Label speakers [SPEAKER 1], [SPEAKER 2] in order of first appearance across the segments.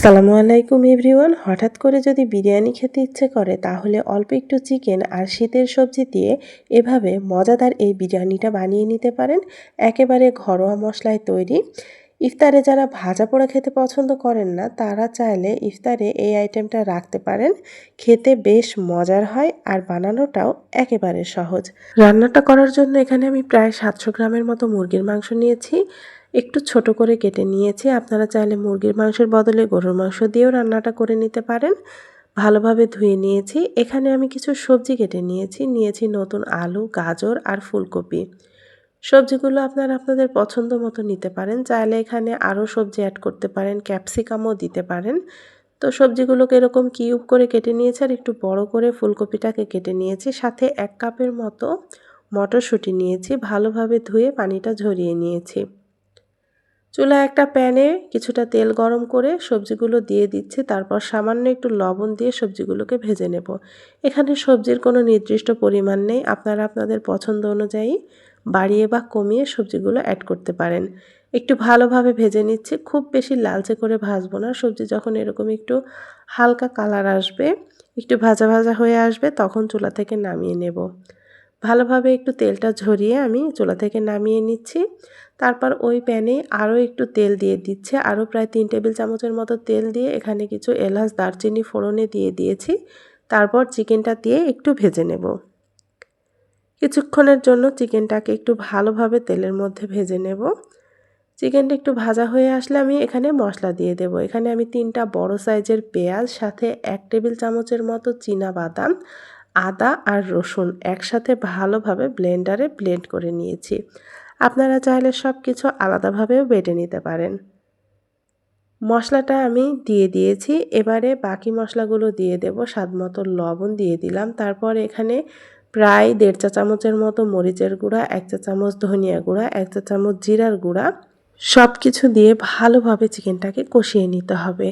[SPEAKER 1] আসসালামু আলাইকুম এভরিওয়ান। হঠাৎ করে যদি বিরিয়ানি খেতে ইচ্ছে করে, তাহলে অল্প একটু চিকেন আর শীতের সবজি দিয়ে এভাবে মজাদার এই বিরিয়ানিটা বানিয়ে নিতে পারেন। একেবারে ঘরোয়া মশলায় তৈরি। ইফতারে যারা ভাজা পোড়া খেতে পছন্দ করেন না, তারা চাইলে ইফতারে এই আইটেমটা রাখতে পারেন। খেতে বেশ মজার হয় আর বানানোটাও একেবারে সহজ। রান্নাটা করার জন্য এখানে আমি প্রায় সাতশো গ্রামের মতো মুরগির মাংস নিয়েছি। একটু ছোট করে কেটে নিয়েছি। আপনারা চাইলে মুরগির মাংসের বদলে গরুর মাংস দিয়েও রান্নাটা করে নিতে পারেন। ভালোভাবে ধুয়ে নিয়েছি। এখানে আমি কিছু সবজি কেটে নিয়েছি। নিয়েছি নতুন আলু, গাজর আর ফুলকপি। সবজিগুলো আপনারা আপনাদের পছন্দ মতো নিতে পারেন। চাইলে এখানে আরও সবজি অ্যাড করতে পারেন, ক্যাপসিকামও দিতে পারেন। তো সবজিগুলোকে এরকম কিউব করে কেটে নিয়েছি আর একটু বড় করে ফুলকপিটাকে কেটে নিয়েছি। সাথে এক কাপের মতো মটরশুঁটি নিয়েছি। ভালোভাবে ধুয়ে পানিটা ঝরিয়ে নিয়েছি। চুলা একটা প্যানে কিছুটা তেল গরম করে সবজিগুলো দিয়ে দিচ্ছি, তারপর সামান্য একটু লবণ দিয়ে সবজিগুলোকে ভেজে নেব। এখানে সবজির কোনো নির্দিষ্ট পরিমাণ নেই, আপনারা আপনাদের পছন্দ অনুযায়ী বাড়িয়ে বা কমিয়ে সবজিগুলো অ্যাড করতে পারেন। একটু ভালোভাবে ভেজে নিচ্ছি, খুব বেশি লালচে করে ভাজবো না, সবজি যখন এরকম একটু হালকা কালার আসবে, একটু ভাজা ভাজা হয়ে আসবে, তখন চুলা থেকে নামিয়ে নেব। ভালোভাবে একটু তেলটা ঝরিয়ে আমি চুলা থেকে নামিয়ে নিচ্ছি। তারপর ওই প্যানে আরও একটু তেল দিয়ে দিচ্ছে। আরও প্রায় তিন টেবিল চামচের মতো তেল দিয়ে এখানে কিছু এলাচ, দারচিনি, ফোড়নে দিয়ে দিয়েছি। তারপর চিকেনটা দিয়ে একটু ভেজে নেব। কিছুক্ষণের জন্য চিকেনটাকে একটু ভালোভাবে তেলের মধ্যে ভেজে নেব। চিকেনটা একটু ভাজা হয়ে আসলে আমি এখানে মশলা দিয়ে দেব। এখানে আমি তিনটা বড় সাইজের পেঁয়াজ, সাথে এক টেবিল চামচের মতো চীনা বাদাম, আদা আর রসুন একসাথে ভালোভাবে ব্লেন্ডারে ব্লেন্ড করে নিয়েছি। আপনারা চাইলে সব কিছু আলাদাভাবেও বেটে নিতে পারেন। মশলাটা আমি দিয়ে দিয়েছি, এবারে বাকি মশলাগুলো দিয়ে দেব স্বাদ মতো লবণ দিয়ে দিলাম। তারপর এখানে প্রায় দেড় চা চামচের মতো মরিচের গুঁড়া, এক চা চামচ ধনিয়া গুঁড়া, এক চা চামচ জিরার গুঁড়া সব কিছু দিয়ে ভালোভাবে চিকেনটাকে কষিয়ে নিতে হবে।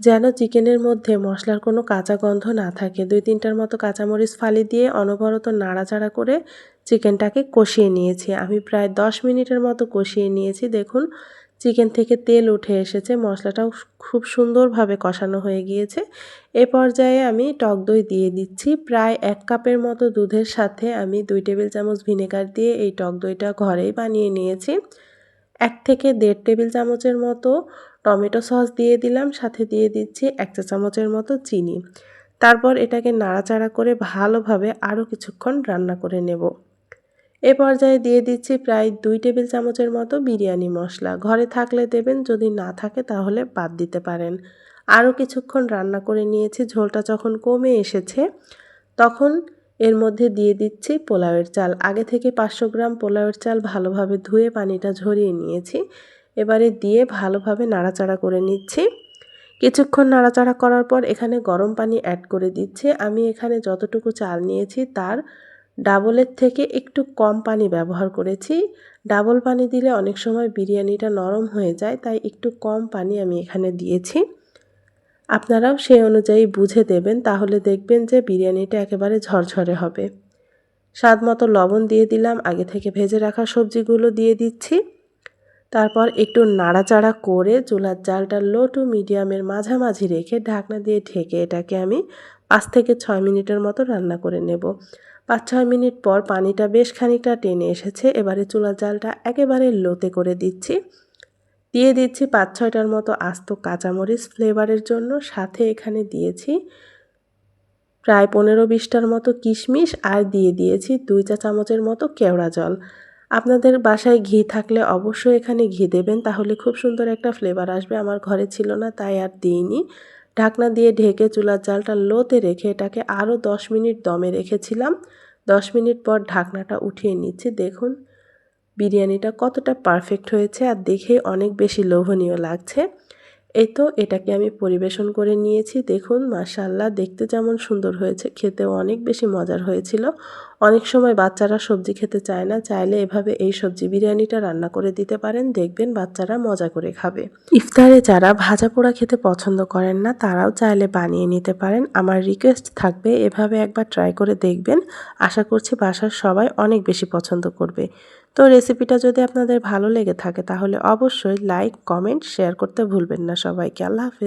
[SPEAKER 1] যেন চিকেনের মধ্যে মশলার কোনো কাঁচা গন্ধ না থাকে। দুই তিনটার মতো কাঁচামরিচ ফালি দিয়ে অনবরত নাড়াচাড়া করে চিকেনটাকে কষিয়ে নিয়েছি। আমি প্রায় দশ মিনিটের মতো কষিয়ে নিয়েছি। দেখুন, চিকেন থেকে তেল উঠে এসেছে। মশলাটাও খুব সুন্দরভাবে কষানো হয়ে গিয়েছে। এ পর্যায়ে আমি টক দই দিয়ে দিচ্ছি। প্রায় এক কাপের মতো দুধের সাথে আমি দুই টেবিল চামচ ভিনেগার দিয়ে এই টক দইটা ঘরেই বানিয়ে নিয়েছি। এক থেকে দেড় টেবিল চামচের মতো টমেটো সস দিয়ে দিলাম। সাথে দিয়ে দিচ্ছি এক চা চামচের মতো চিনি। তারপর এটাকে নাড়াচাড়া করে ভালোভাবে আরও কিছুক্ষণ রান্না করে নেব। এ পর্যায়ে দিয়ে দিচ্ছি প্রায় দুই টেবিল চামচের মতো বিরিয়ানি মশলা। ঘরে থাকলে দেবেন, যদি না থাকে তাহলে বাদ দিতে পারেন। আরও কিছুক্ষণ রান্না করে নিয়েছি, ঝোলটা যখন কমে এসেছে তখন এর মধ্যে দিয়ে দিচ্ছি পোলাওয়ের চাল। আগে থেকে পাঁচশো গ্রাম পোলাওয়ের চাল ভালোভাবে ধুয়ে পানিটা ঝরিয়ে নিয়েছি। এবারে দিয়ে ভালোভাবে নাড়াচাড়া করে নিচ্ছি। কিছুক্ষণ নাড়াচাড়া করার পর এখানে গরম পানি অ্যাড করে দিচ্ছি। আমি এখানে যতটুকু চাল নিয়েছি তার ডাবলের থেকে একটু কম পানি ব্যবহার করেছি। ডাবল পানি দিলে অনেক সময় বিরিয়ানিটা নরম হয়ে যায়, তাই একটু কম পানি আমি এখানে দিয়েছি। আপনারাও সেই অনুযায়ী বুঝে দেবেন, তাহলে দেখবেন যে বিরিয়ানিটা একেবারে ঝরঝরে হবে। স্বাদ মতো লবণ দিয়ে দিলাম, আগে থেকে ভেজে রাখা সবজিগুলো দিয়ে দিচ্ছি। তারপর একটু নাড়াচাড়া করে চুলার জালটা লো টু মিডিয়ামের মাঝামাঝি রেখে ঢাকনা দিয়ে ঢেকে এটাকে আমি পাঁচ থেকে ছয় মিনিটের মতো রান্না করে নেব। পাঁচ ছয় মিনিট পর পানিটা বেশ খানিকটা টেনে এসেছে, এবারে চুলার জালটা একেবারে লোতে করে দিচ্ছি। দিয়ে দিচ্ছি পাঁচ ছয়টার মতো আস্ত কাঁচামরিচ ফ্লেভারের জন্য, সাথে এখানে দিয়েছি প্রায় পনেরো বিশটার মতো কিশমিশ আর দিয়ে দিয়েছি দুই চা চামচের মতো কেওড়া জল। আপনাদের বাসায় ঘি থাকলে অবশ্যই এখানে ঘি দেবেন, তাহলে খুব সুন্দর একটা ফ্লেভার আসবে। আমার ঘরে ছিল না, তাই আর দিইনি। ঢাকনা দিয়ে ঢেকে চুলার জালটা লোতে রেখে এটাকে আরও দশ মিনিট দমে রেখেছিলাম। দশ মিনিট পর ঢাকনাটা উঠিয়ে নিচ্ছি। দেখুন, বিরিয়ানিটা কতটা পারফেক্ট হয়েছে আর দেখে অনেক বেশি লোভনীয় লাগছে। এই তো এটাকে আমি পরিবেশন করে নিয়েছি। দেখুন মাশাল্লাহ দেখতে যেমন সুন্দর হয়েছে, খেতেও অনেক বেশি মজার হয়েছিল। অনেক সময় বাচ্চারা সবজি খেতে চায় না, চাইলে এভাবে এই সবজি বিরিয়ানিটা রান্না করে দিতে পারেন। দেখবেন বাচ্চারা মজা করে খাবে। ইফতারে যারা ভাজা পোড়া খেতে পছন্দ করেন না, তারাও চাইলে বানিয়ে নিতে পারেন। আমার রিকোয়েস্ট থাকবে, এভাবে একবার ট্রাই করে দেখবেন। আশা করছি বাসার সবাই অনেক বেশি পছন্দ করবে। তো রেসিপিটা যদি আপনাদের ভালো লেগে থাকে, তাহলে অবশ্যই লাইক কমেন্ট শেয়ার করতে ভুলবেন না সবাইকে। আল্লাহ হাফিজ।